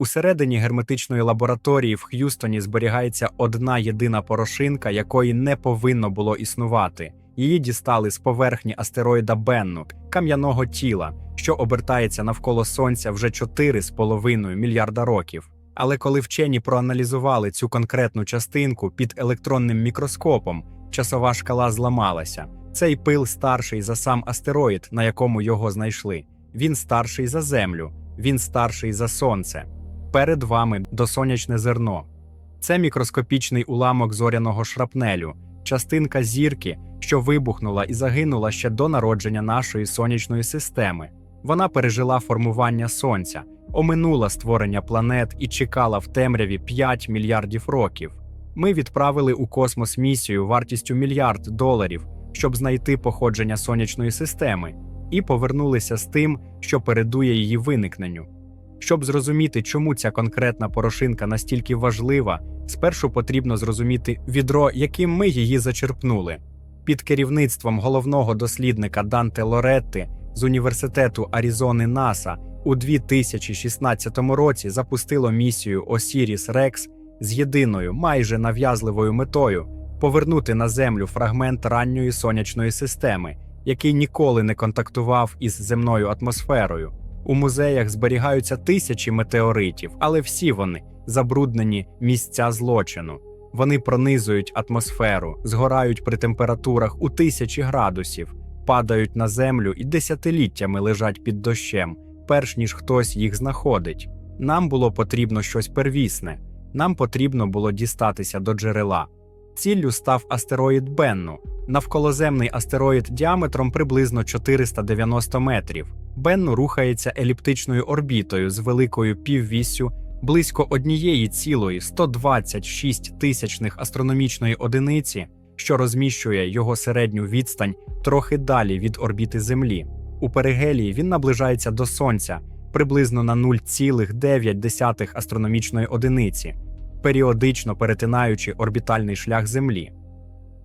Усередині герметичної лабораторії в Х'юстоні зберігається одна єдина порошинка, якої не повинно було існувати. Її дістали з поверхні астероїда Бенну, кам'яного тіла, що обертається навколо Сонця вже 4,5 мільярда років. Але коли вчені проаналізували цю конкретну частинку під електронним мікроскопом, часова шкала зламалася. Цей пил старший за сам астероїд, на якому його знайшли. Він старший за Землю, він старший за Сонце. Перед вами досонячне зерно. Це мікроскопічний уламок зоряного шрапнелю, частинка зірки, що вибухнула і загинула ще до народження нашої сонячної системи. Вона пережила формування сонця, оминула створення планет і чекала в темряві 5 мільярдів років. Ми відправили у космос місію вартістю мільярд доларів, щоб знайти походження сонячної системи, і повернулися з тим, що передує її виникненню. Щоб зрозуміти, чому ця конкретна порошинка настільки важлива, спершу потрібно зрозуміти відро, яким ми її зачерпнули. Під керівництвом головного дослідника Данте Лоретти з університету Аризони НАСА у 2016 році запустило місію Осіріс Рекс з єдиною майже нав'язливою метою повернути на Землю фрагмент ранньої сонячної системи, який ніколи не контактував із земною атмосферою. У музеях зберігаються тисячі метеоритів, але всі вони забруднені місця злочину. Вони пронизують атмосферу, згорають при температурах у тисячі градусів, падають на землю і десятиліттями лежать під дощем, перш ніж хтось їх знаходить. Нам було потрібно щось первісне, нам потрібно було дістатися до джерела. Ціллю став астероїд Бенну, навколоземний астероїд діаметром приблизно 490 метрів. Бенну рухається еліптичною орбітою з великою піввіссю близько однієї цілої 126 тисячних астрономічної одиниці, що розміщує його середню відстань трохи далі від орбіти Землі. У перигелії він наближається до Сонця приблизно на 0,9 астрономічної одиниці, періодично перетинаючи орбітальний шлях Землі.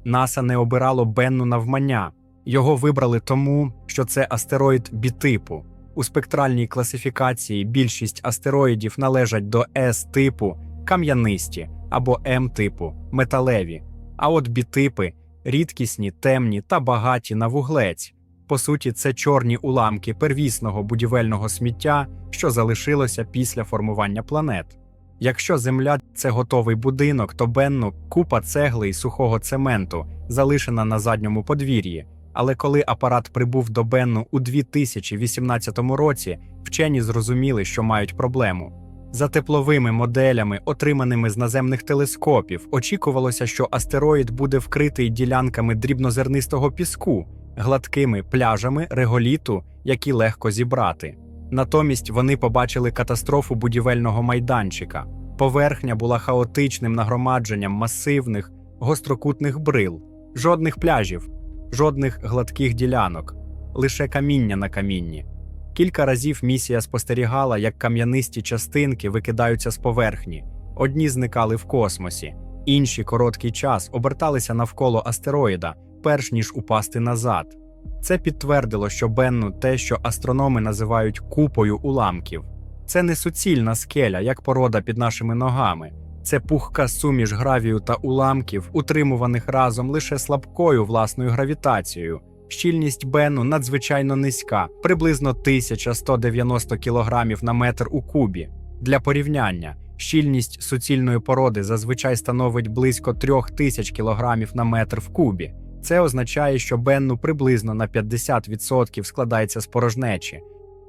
НАСА не обирало Бенну навмання. Його вибрали тому, що це астероїд бітипу. У спектральній класифікації більшість астероїдів належать до С-типу кам'янисті або М-типу металеві, а от бітипи рідкісні, темні та багаті на вуглець. По суті, це чорні уламки первісного будівельного сміття, що залишилося після формування планет. Якщо Земля це готовий будинок, то Бенну купа цегли і сухого цементу, залишена на задньому подвір'ї. Але коли апарат прибув до Бенну у 2018 році, вчені зрозуміли, що мають проблему. За тепловими моделями, отриманими з наземних телескопів, очікувалося, що астероїд буде вкритий ділянками дрібнозернистого піску, гладкими пляжами реголіту, які легко зібрати. Натомість вони побачили катастрофу будівельного майданчика. Поверхня була хаотичним нагромадженням масивних гострокутних брил, жодних пляжів, жодних гладких ділянок, лише каміння на камінні. Кілька разів місія спостерігала, як кам'янисті частинки викидаються з поверхні. Одні зникали в космосі, інші короткий час оберталися навколо астероїда, перш ніж упасти назад. Це підтвердило, що Бенну те, що астрономи називають купою уламків. Це не суцільна скеля, як порода під нашими ногами. Це пухка суміш гравію та уламків, утримуваних разом лише слабкою власною гравітацією. Щільність Бенну надзвичайно низька, приблизно 1190 кг на метр у кубі. Для порівняння, щільність суцільної породи зазвичай становить близько 3000 кг на метр в кубі. Це означає, що Бенну приблизно на 50% складається з порожнечі.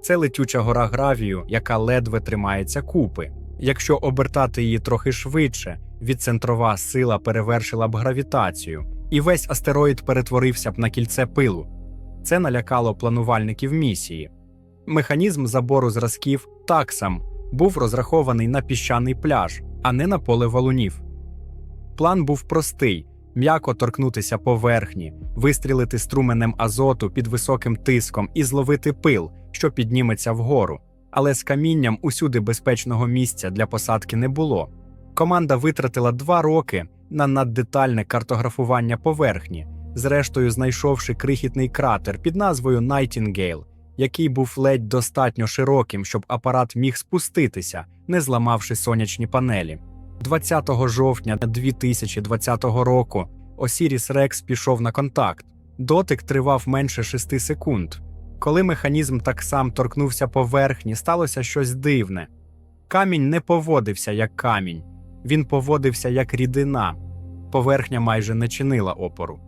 Це летюча гора гравію, яка ледве тримається купи. Якщо обертати її трохи швидше, відцентрова сила перевершила б гравітацію, і весь астероїд перетворився б на кільце пилу. Це налякало планувальників місії. Механізм забору зразків таксам був розрахований на піщаний пляж, а не на поле валунів. План був простий: м'яко торкнутися поверхні, вистрілити струменем азоту під високим тиском і зловити пил, що підніметься вгору. Але з камінням усюди безпечного місця для посадки не було. Команда витратила два роки на наддетальне картографування поверхні, зрештою знайшовши крихітний кратер під назвою Найтінгейл, який був ледь достатньо широким, щоб апарат міг спуститися, не зламавши сонячні панелі. 20 жовтня 2020 року Осіріс Рекс пішов на контакт. Дотик тривав менше 6 секунд. Коли механізм так сам торкнувся поверхні, сталося щось дивне. Камінь не поводився як камінь, він поводився як рідина. Поверхня майже не чинила опору.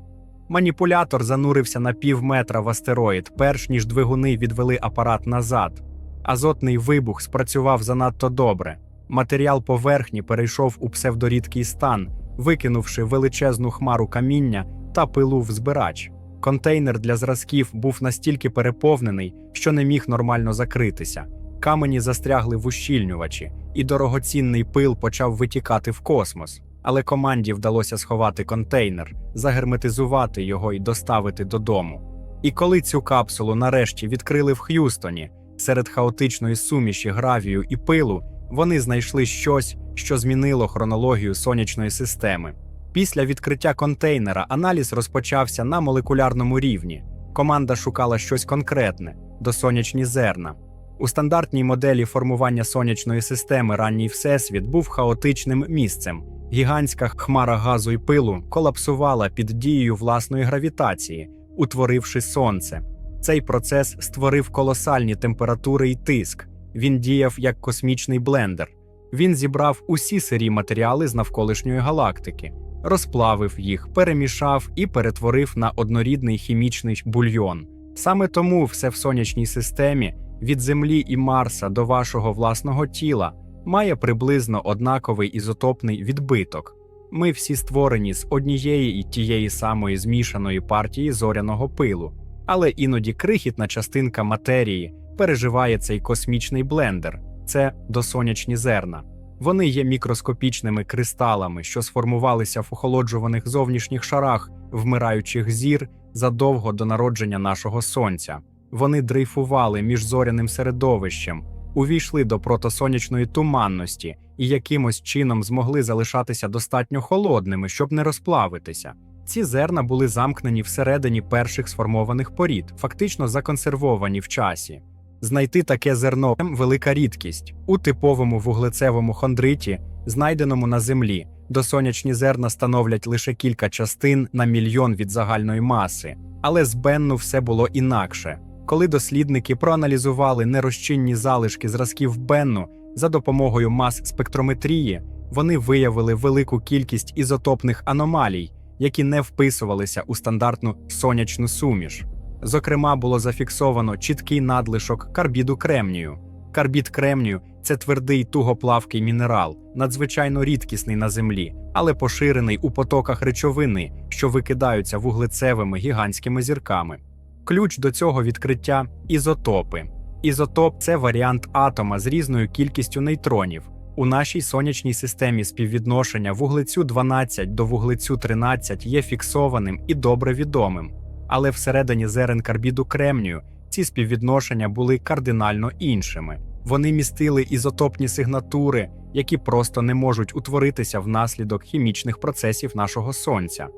Маніпулятор занурився на пів метра в астероїд, перш ніж двигуни відвели апарат назад. Азотний вибух спрацював занадто добре. Матеріал поверхні перейшов у псевдорідкий стан, викинувши величезну хмару каміння та пилу в збирач. Контейнер для зразків був настільки переповнений, що не міг нормально закритися. Камені застрягли в ущільнювачі, і дорогоцінний пил почав витікати в космос. Але команді вдалося сховати контейнер, загерметизувати його і доставити додому. І коли цю капсулу нарешті відкрили в Х'юстоні, серед хаотичної суміші гравію і пилу, вони знайшли щось, що змінило хронологію сонячної системи. Після відкриття контейнера аналіз розпочався на молекулярному рівні. Команда шукала щось конкретне досонячні зерна. У стандартній моделі формування сонячної системи ранній всесвіт був хаотичним місцем. Гігантська хмара газу і пилу колапсувала під дією власної гравітації, утворивши сонце. Цей процес створив колосальні температури і тиск. Він діяв як космічний блендер. Він зібрав усі сирі матеріали з навколишньої галактики, розплавив їх, перемішав і перетворив на однорідний хімічний бульйон. Саме тому все в сонячній системі від Землі і Марса до вашого власного тіла має приблизно однаковий ізотопний відбиток. Ми всі створені з однієї і тієї самої змішаної партії зоряного пилу, але іноді крихітна частинка матерії переживає цей космічний блендер це досонячні зерна. Вони є мікроскопічними кристалами, що сформувалися в охолоджуваних зовнішніх шарах вмираючих зір задовго до народження нашого сонця. Вони дрейфували між зоряним середовищем, увійшли до протосонячної туманності і якимось чином змогли залишатися достатньо холодними, щоб не розплавитися. Ці зерна були замкнені всередині перших сформованих порід, фактично законсервовані в часі. Знайти таке зерно велика рідкість у типовому вуглецевому хондриті, знайденому на землі, досонячні зерна становлять лише кілька частин на мільйон від загальної маси, але з Бенну все було інакше. Коли дослідники проаналізували нерозчинні залишки зразків Бенну за допомогою мас спектрометрії, вони виявили велику кількість ізотопних аномалій, які не вписувалися у стандартну сонячну суміш. Зокрема, було зафіксовано чіткий надлишок карбіду кремнію. Карбід кремнію це твердий тугоплавкий мінерал, надзвичайно рідкісний на землі, але поширений у потоках речовини, що викидаються вуглецевими гігантськими зірками. Ключ до цього відкриття ізотопи. Ізотоп це варіант атома з різною кількістю нейтронів. У нашій сонячній системі співвідношення вуглецю 12 до вуглецю 13 є фіксованим і добре відомим. Але всередині зерен карбіду кремнію ці співвідношення були кардинально іншими. Вони містили ізотопні сигнатури, які просто не можуть утворитися внаслідок хімічних процесів нашого сонця.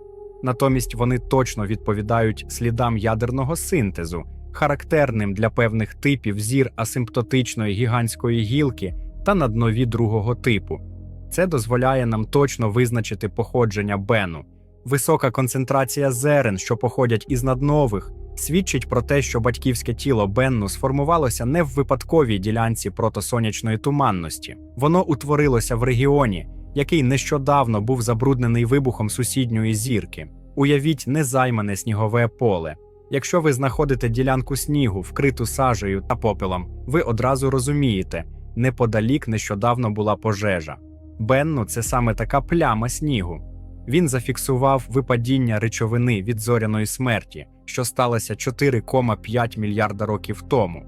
Натомість вони точно відповідають слідам ядерного синтезу, характерним для певних типів зір асимптотичної гігантської гілки та наднові другого типу. Це дозволяє нам точно визначити походження бену. Висока концентрація зерен, що походять із наднових, свідчить про те, що батьківське тіло Бенну сформувалося не в випадковій ділянці протосонячної туманності. Воно утворилося в регіоні, який нещодавно був забруднений вибухом сусідньої зірки. Уявіть незаймане снігове поле. Якщо ви знаходите ділянку снігу, вкриту сажею та попелом, ви одразу розумієте, неподалік нещодавно була пожежа. Бенну це саме така пляма снігу. Він зафіксував випадіння речовини від зоряної смерті, що сталося 4,5 мільярда років тому.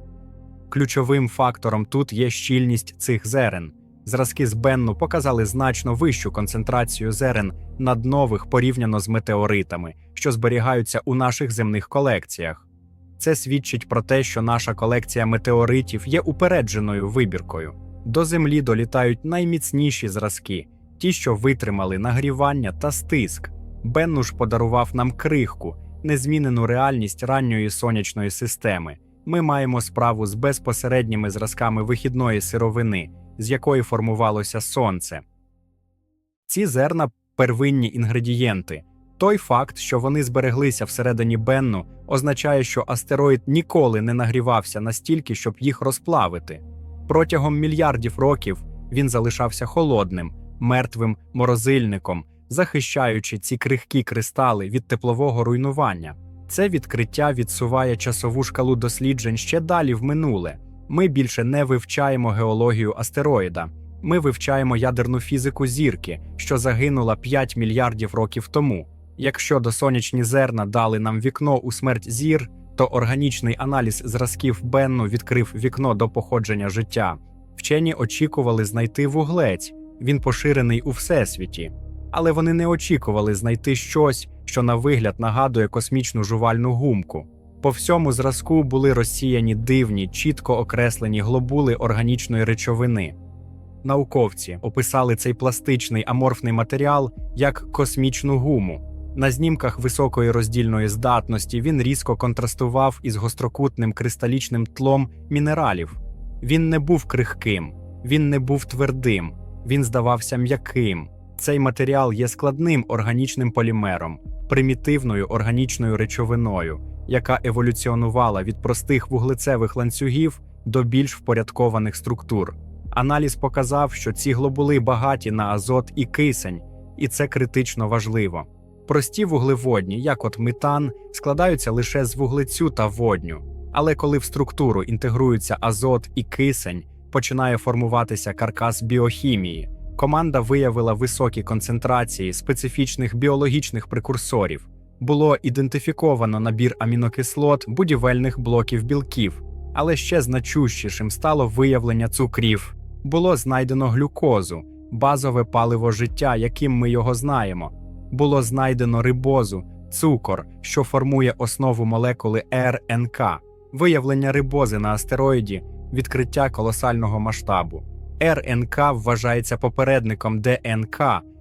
Ключовим фактором тут є щільність цих зерен. Зразки з Бенну показали значно вищу концентрацію зерен наднових порівняно з метеоритами, що зберігаються у наших земних колекціях. Це свідчить про те, що наша колекція метеоритів є упередженою вибіркою. До Землі долітають найміцніші зразки, ті, що витримали нагрівання та стиск. Бенну ж подарував нам крихку, незмінену реальність ранньої сонячної системи. Ми маємо справу з безпосередніми зразками вихідної сировини, з якої формувалося сонце. Ці зерна первинні інгредієнти. Той факт, що вони збереглися всередині Бенну, означає, що астероїд ніколи не нагрівався настільки, щоб їх розплавити. Протягом мільярдів років він залишався холодним, мертвим морозильником, захищаючи ці крихкі кристали від теплового руйнування. Це відкриття відсуває часову шкалу досліджень ще далі в минуле. Ми більше не вивчаємо геологію астероїда. Ми вивчаємо ядерну фізику зірки, що загинула 5 мільярдів років тому. Якщо досонячні зерна дали нам вікно у смерть зір, то органічний аналіз зразків Бенну відкрив вікно до походження життя. Вчені очікували знайти вуглець, він поширений у всесвіті. Але вони не очікували знайти щось, що на вигляд нагадує космічну жувальну гумку. По всьому зразку були розсіяні дивні, чітко окреслені глобули органічної речовини. Науковці описали цей пластичний аморфний матеріал як космічну гуму. На знімках високої роздільної здатності він різко контрастував із гострокутним кристалічним тлом мінералів. Він не був крихким, він не був твердим, він здавався м'яким. Цей матеріал є складним органічним полімером, примітивною органічною речовиною, яка еволюціонувала від простих вуглецевих ланцюгів до більш впорядкованих структур. Аналіз показав, що ці глобули багаті на азот і кисень, і це критично важливо. Прості вуглеводні, як от метан, складаються лише з вуглецю та водню. Але коли в структуру інтегруються азот і кисень, починає формуватися каркас біохімії. Команда виявила високі концентрації специфічних біологічних прекурсорів. Було ідентифіковано набір амінокислот будівельних блоків білків, але ще значущішим стало виявлення цукрів. Було знайдено глюкозу, базове паливо життя, яким ми його знаємо. Було знайдено рибозу, цукор, що формує основу молекули РНК, виявлення рибози на астероїді, відкриття колосального масштабу. РНК вважається попередником ДНК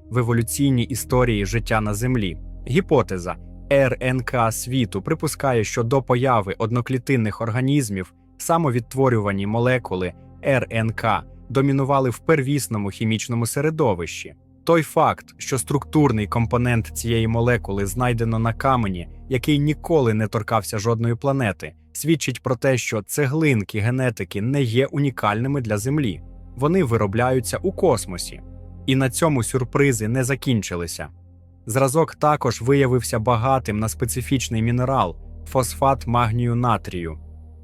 в еволюційній історії життя на Землі. Гіпотеза РНК світу припускає, що до появи одноклітинних організмів самовідтворювані молекули РНК домінували в первісному хімічному середовищі. Той факт, що структурний компонент цієї молекули знайдено на камені, який ніколи не торкався жодної планети, свідчить про те, що цеглинки генетики не є унікальними для Землі. Вони виробляються у космосі. І на цьому сюрпризи не закінчилися. Зразок також виявився багатим на специфічний мінерал фосфат магнію натрію.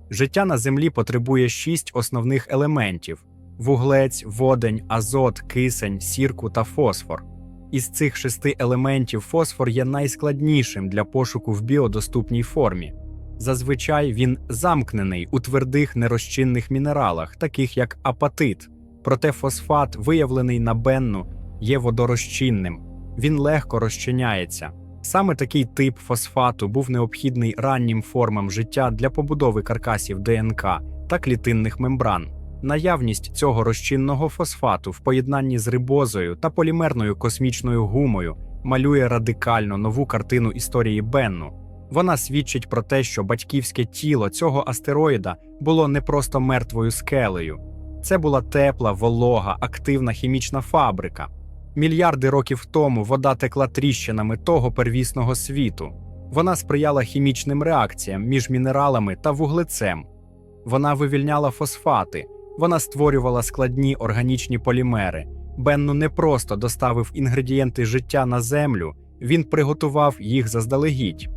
Життя на Землі потребує шість основних елементів: вуглець, водень, азот, кисень, сірку та фосфор. Із цих шести елементів фосфор є найскладнішим для пошуку в біодоступній формі. Зазвичай він замкнений у твердих нерозчинних мінералах, таких як апатит. Проте фосфат, виявлений на бенну, є водорозчинним, він легко розчиняється. Саме такий тип фосфату був необхідний раннім формам життя для побудови каркасів ДНК та клітинних мембран. Наявність цього розчинного фосфату в поєднанні з рибозою та полімерною космічною гумою малює радикально нову картину історії Бенну. Вона свідчить про те, що батьківське тіло цього астероїда було не просто мертвою скелею. Це була тепла, волога, активна хімічна фабрика. Мільярди років тому вода текла тріщинами того первісного світу. Вона сприяла хімічним реакціям між мінералами та вуглецем. Вона вивільняла фосфати, вона створювала складні органічні полімери. Бенну не просто доставив інгредієнти життя на землю, він приготував їх заздалегідь.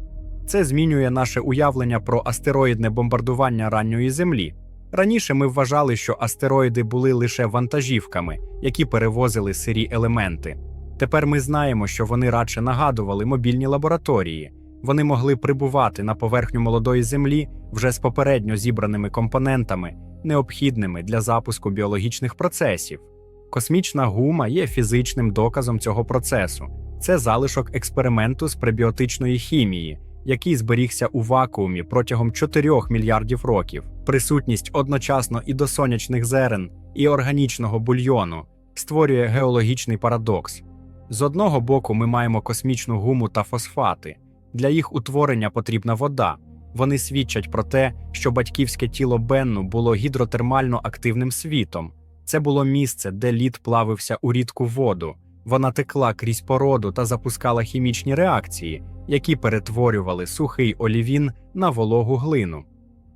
Це змінює наше уявлення про астероїдне бомбардування ранньої Землі. Раніше ми вважали, що астероїди були лише вантажівками, які перевозили сирі елементи. Тепер ми знаємо, що вони радше нагадували мобільні лабораторії. Вони могли прибувати на поверхню молодої землі вже з попередньо зібраними компонентами, необхідними для запуску біологічних процесів. Космічна гума є фізичним доказом цього процесу. Це залишок експерименту з пребіотичної хімії, який зберігся у вакуумі протягом 4 мільярдів років. Присутність одночасно і досонячних зерен, і органічного бульйону створює геологічний парадокс. З одного боку, ми маємо космічну гуму та фосфати. Для їх утворення потрібна вода. Вони свідчать про те, що батьківське тіло Бенну було гідротермально активним світом. Це було місце, де лід плавився у рідку воду. Вона текла крізь породу та запускала хімічні реакції, які перетворювали сухий олівін на вологу глину.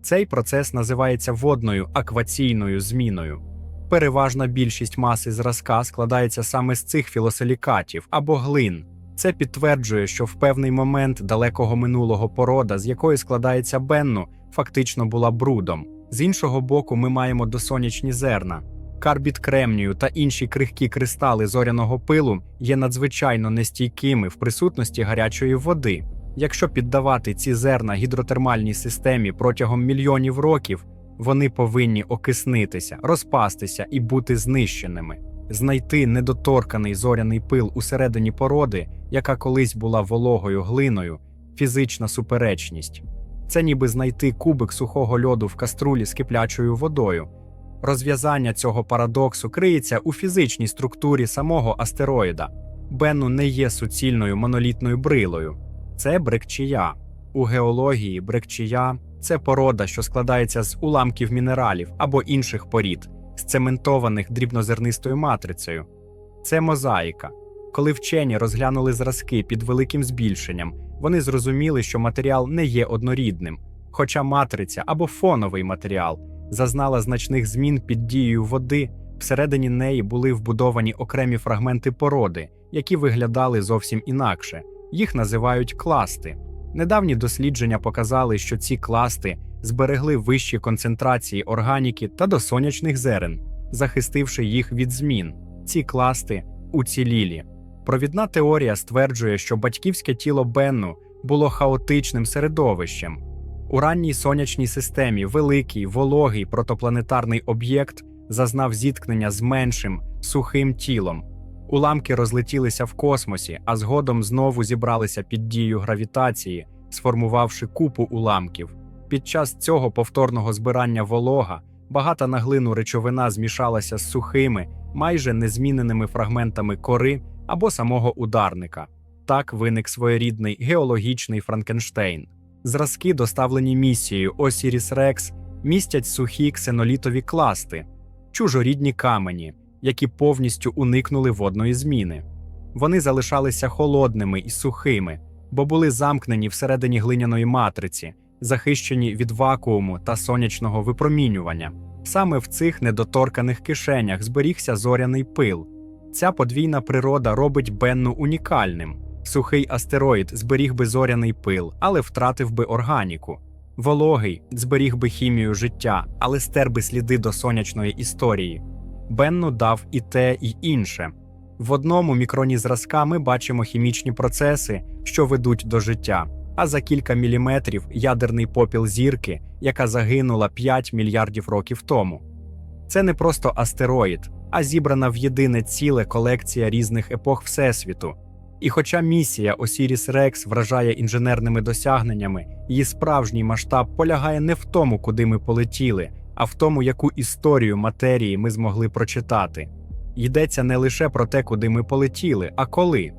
Цей процес називається водною акваційною зміною. Переважна більшість маси зразка складається саме з цих філосилікатів або глин. Це підтверджує, що в певний момент далекого минулого порода, з якої складається Бенну, фактично була брудом. З іншого боку, ми маємо досонячні зерна. Карбід кремнію та інші крихкі кристали зоряного пилу є надзвичайно нестійкими в присутності гарячої води. Якщо піддавати ці зерна гідротермальній системі протягом мільйонів років, вони повинні окиснитися, розпастися і бути знищеними. Знайти недоторканий зоряний пил усередині породи, яка колись була вологою глиною, фізична суперечність. Це ніби знайти кубик сухого льоду в каструлі з киплячою водою. Розв'язання цього парадоксу криється у фізичній структурі самого астероїда. Бенну не є суцільною монолітною брилою, це брекчія. У геології брекчія це порода, що складається з уламків мінералів або інших порід, сцементованих дрібнозернистою матрицею. Це мозаїка. Коли вчені розглянули зразки під великим збільшенням, вони зрозуміли, що матеріал не є однорідним, хоча матриця або фоновий матеріал зазнала значних змін під дією води, всередині неї були вбудовані окремі фрагменти породи, які виглядали зовсім інакше. Їх називають класти. Недавні дослідження показали, що ці класти зберегли вищі концентрації органіки та досонячних зерен, захистивши їх від змін. Ці класти уцілілі. Провідна теорія стверджує, що батьківське тіло Бенну було хаотичним середовищем. У ранній сонячній системі великий вологий протопланетарний об'єкт зазнав зіткнення з меншим сухим тілом. Уламки розлетілися в космосі, а згодом знову зібралися під дією гравітації, сформувавши купу уламків. Під час цього повторного збирання волога багата на глину речовина змішалася з сухими, майже незміненими фрагментами кори або самого ударника. Так виник своєрідний геологічний Франкенштейн. Зразки, доставлені місією Осіріс Рекс, містять сухі ксенолітові класти, чужорідні камені, які повністю уникнули водної зміни. Вони залишалися холодними і сухими, бо були замкнені всередині глиняної матриці, захищені від вакууму та сонячного випромінювання. Саме в цих недоторканих кишенях зберігся зоряний пил. Ця подвійна природа робить Бенну унікальним. Сухий астероїд зберіг би зоряний пил, але втратив би органіку. Вологий зберіг би хімію життя, але стер би сліди до сонячної історії. Бенну дав і те, і інше. В одному мікроні зразка ми бачимо хімічні процеси, що ведуть до життя, а за кілька міліметрів ядерний попіл зірки, яка загинула 5 мільярдів років тому. Це не просто астероїд, а зібрана в єдине ціле колекція різних епох Всесвіту. І хоча місія Осіріс Рекс вражає інженерними досягненнями, її справжній масштаб полягає не в тому, куди ми полетіли, а в тому, яку історію матерії ми змогли прочитати. Йдеться не лише про те, куди ми полетіли, а коли.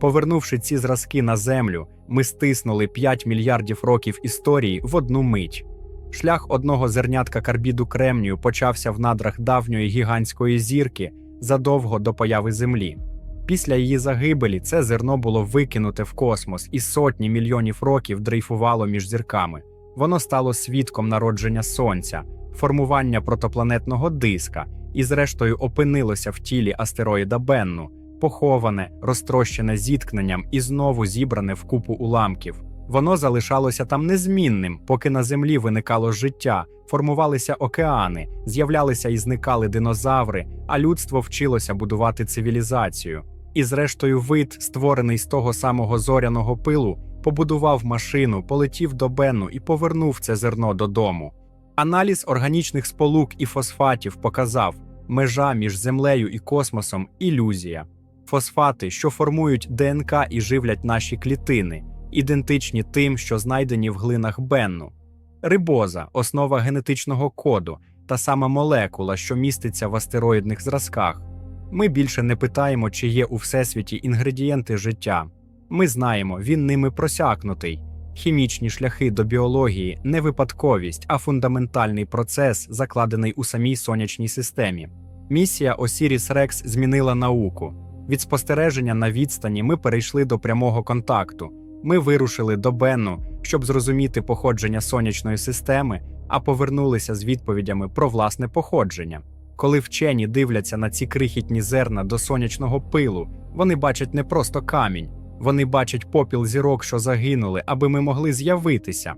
Повернувши ці зразки на землю, ми стиснули 5 мільярдів років історії в одну мить. Шлях одного зернятка карбіду кремнію почався в надрах давньої гігантської зірки задовго до появи Землі. Після її загибелі це зерно було викинуте в космос і сотні мільйонів років дрейфувало між зірками. Воно стало свідком народження сонця, формування протопланетного диска і, зрештою, опинилося в тілі астероїда Бенну, поховане, розтрощене зіткненням і знову зібране в купу уламків. Воно залишалося там незмінним, поки на землі виникало життя, формувалися океани, з'являлися і зникали динозаври, а людство вчилося будувати цивілізацію. І, зрештою, вид, створений з того самого зоряного пилу, побудував машину, полетів до Бенну і повернув це зерно додому. Аналіз органічних сполук і фосфатів показав, межа між землею і космосом ілюзія. Фосфати, що формують ДНК і живлять наші клітини, ідентичні тим, що знайдені в глинах Бенну. Рибоза основа генетичного коду, та сама молекула, що міститься в астероїдних зразках. Ми більше не питаємо, чи є у всесвіті інгредієнти життя. Ми знаємо, він ними просякнутий. Хімічні шляхи до біології не випадковість, а фундаментальний процес, закладений у самій сонячній системі. Місія Осіріс Рекс змінила науку. Від спостереження на відстані ми перейшли до прямого контакту. Ми вирушили до Бенну, щоб зрозуміти походження сонячної системи, а повернулися з відповідями про власне походження. Коли вчені дивляться на ці крихітні зерна до сонячного пилу, вони бачать не просто камінь, вони бачать попіл зірок, що загинули, аби ми могли з'явитися.